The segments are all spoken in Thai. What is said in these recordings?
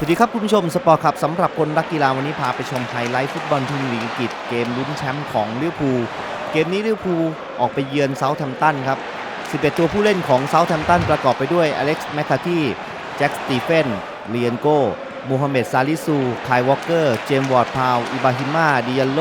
สวัสดีครับคุณผู้ชมสปอร์ตครับสำหรับคนรักกีฬาวันนี้พาไปชมไฮไลท์ฟุตบอลทีมลีกอังกฤษเกมลุ้นแชมป์ของลิเวอร์พูลเกมนี้ลิเวอร์พูลออกไปเยือนเซาท์แฮมป์ตันครับ 11 ตัวผู้เล่นของเซาท์แฮมป์ตันประกอบไปด้วยอเล็กซ์แมคคาที่แจ็คสตีเฟนเลียนโกมูฮัมเหม็ดซาลิซูไคยวอลเกอร์ เจมส์วอร์ดพาวอิบาฮิมาดิยัลโล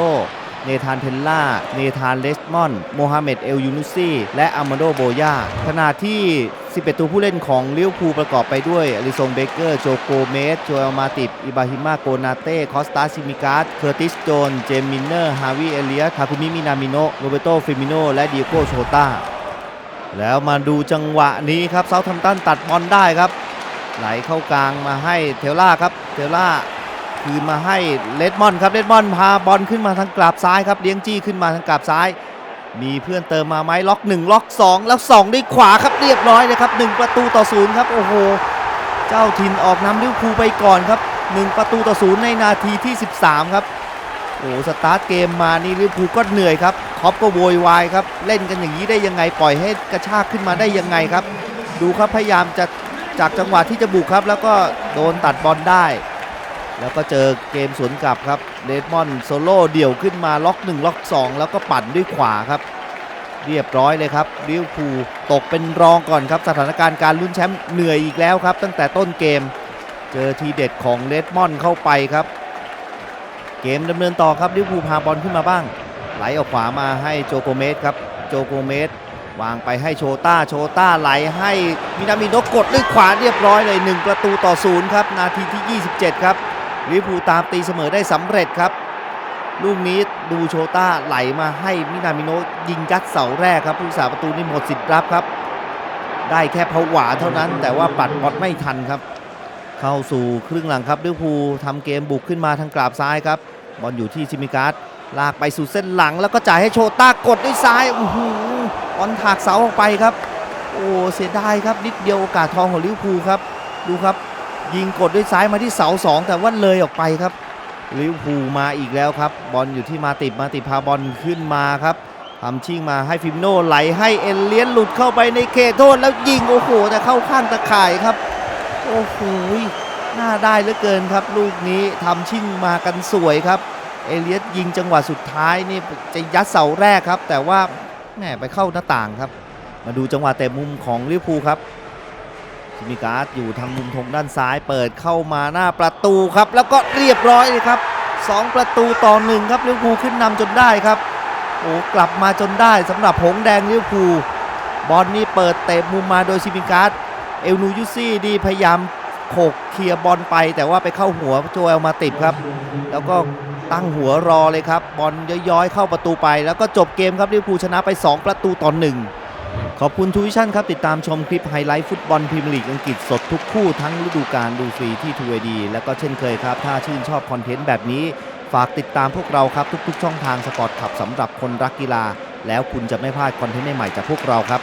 เนธานเทนล่า เนธานเลสมอน โมฮัมเหม็ดเอลยูนุซีและอามาโดโบยาขณะที่ 11 ตัวผู้เล่นของลิเวอร์พูลประกอบไปด้วยอลิซงเบเกอร์ โจโกเมสโจเอลมาติบ อิบาฮิมาโกนาเต้ คอสตาซิมิกาสเคอร์ติสโจน เจมินเนอร์ ฮาวิเอเลียสทาคุมิมินามิโนโรเบโตฟิมิโน และดิโกโชตาแล้วมาดูจังหวะนี้ครับเซาท์แฮมตันตัดบอลได้ครับ ไหลเข้ากลางมาให้เทลล่าครับ เทลล่า คืนมาให้เลดมอนครับเลดมอนพาบอลขึ้นมาทางกราบซ้ายครับเลี้ยงจี้ขึ้นมาทางกราบซ้าย มีเพื่อนเติมมาไหมล็อก 1 ล็อก 2 แล้ว 2 ด้วยขวาครับเรียบร้อยเลยครับ 1 ประตูต่อศูนย์ครับโอ้โหเจ้าถิ่นออกนำลิเวอร์พูลไปก่อนครับ 1 ประตูต่อศูนย์ในนาทีที่ 13 ครับโอ้โหสตาร์ทเกมมานี่ลิเวอร์พูลก็เหนื่อยครับคอปก็โวยวายครับเล่นกันอย่างนี้ได้ยังไงปล่อยให้กระชากขึ้นมาได้ยังไงครับ ดูครับพยายามจะจากจังหวะที่จะบุกครับ แล้วก็โดนตัดบอลได้ แล้วก็เจอเกมสวนกลับครับเดดมอนโซโล่เดี่ยวขึ้นมาล็อก 1 ล็อก 2 แล้วก็ปั่นด้วยขวาครับ เรียบร้อยเลยครับลิวพูตกเป็นรองก่อนครับ สถานการณ์การลุ้นแชมป์เหนื่อยอีกแล้วครับ ตั้งแต่ต้นเกม เจอทีเด็ดของเดดมอนเข้าไปครับ เกมดำเนินต่อครับลิวพูพาบอลขึ้นมาบ้าง ไหลออกขวามาให้โจโกเมสครับโจโกเมสวางไปให้โชต้า โชต้าไหลให้มินามิโนกดด้วยขวาเรียบร้อยเลย 1 ประตูต่อศูนย์ครับ นาทีที่ 27 ครับ ลิเวอร์พูตามตีเสมอได้สำเร็จครับ ลูกนี้ดูโชต้าไหลมาให้มินามิโนยิงยัดเสาแรกครับผู้รักษาประตูนี่หมดสิทธิ์รับครับ ได้แค่ผวาเท่านั้น แต่ว่าปัดบอลไม่ทันครับ เข้าสู่ครึ่งหลังครับลิเวอร์พูทำเกมบุกขึ้นมาทางกราบซ้ายครับบอลอยู่ที่ซิมิการ์ดลากไปสู่เส้นหลังแล้วก็จ่ายให้โชต้ากดด้วยซ้ายโอ้โหบอลถากเสาออกไปครับ โอ้เสียดายครับนิดเดียวโอกาสทองของลิเวอร์พูลครับ ดูครับ ยิงกดด้วยซ้ายมาที่เสาสองแต่ว่าเลยออกไปครับลิวพูมาอีกแล้วครับ บอลอยู่ที่มาติดมาติดพาบอลขึ้นมาครับทำชิ่งมาให้ฟิมโน่ไหลให้เอเลียนหลุดเข้าไปในเขตโทษแล้วยิงโอ้โหแต่เข้าข้างตะข่ายครับ โอ้โหน่าได้เหลือเกินครับ ลูกนี้ทำชิ่งมากันสวยครับ เอเลียสยิงจังหวะสุดท้ายนี่จะยัดเสาแรกครับ แต่ว่าแหมไปเข้าหน้าต่างครับ มาดูจังหวะเตะมุมของลิวพูครับ ซิมิการ์ดอยู่ทางมุมธงด้านซ้ายเปิดเข้ามาหน้าประตูครับ แล้วก็เรียบร้อยเลยครับ 2 ประตูต่อหนึ่งครับเลิเวอร์พูขึ้นนำจนได้ครับโอ้กลับมาจนได้สำหรับหงแดงเลิเวอร์พูบอลนี่เปิดเตะมุมมาโดยซิมิการ์ดเอลนูยุซี่ดีพยายามโขกเคลียร์บอลไป แต่ว่าไปเข้าหัวโจเอลมาติดครับ แล้วก็ตั้งหัวรอเลยครับ บอลย้อยๆเข้าประตูไป แล้วก็จบเกมครับลิเวอร์พูลชนะไป 2 ประตูต่อหนึ่ง ขอบคุณทูวิชั่นครับ ติดตามชมคลิปไฮไลท์ฟุตบอลพรีเมียร์ลีกอังกฤษสดทุกคู่ทั้งฤดูกาลดูฟรีที่ทูเอดีและก็เช่นเคยครับ ถ้าชื่นชอบคอนเทนต์แบบนี้ ฝากติดตามพวกเราครับ ทุกๆ ช่องทางสปอร์ตขับสำหรับคนรักกีฬา แล้วคุณจะไม่พลาดคอนเทนต์ใหม่ๆจากพวกเราครับ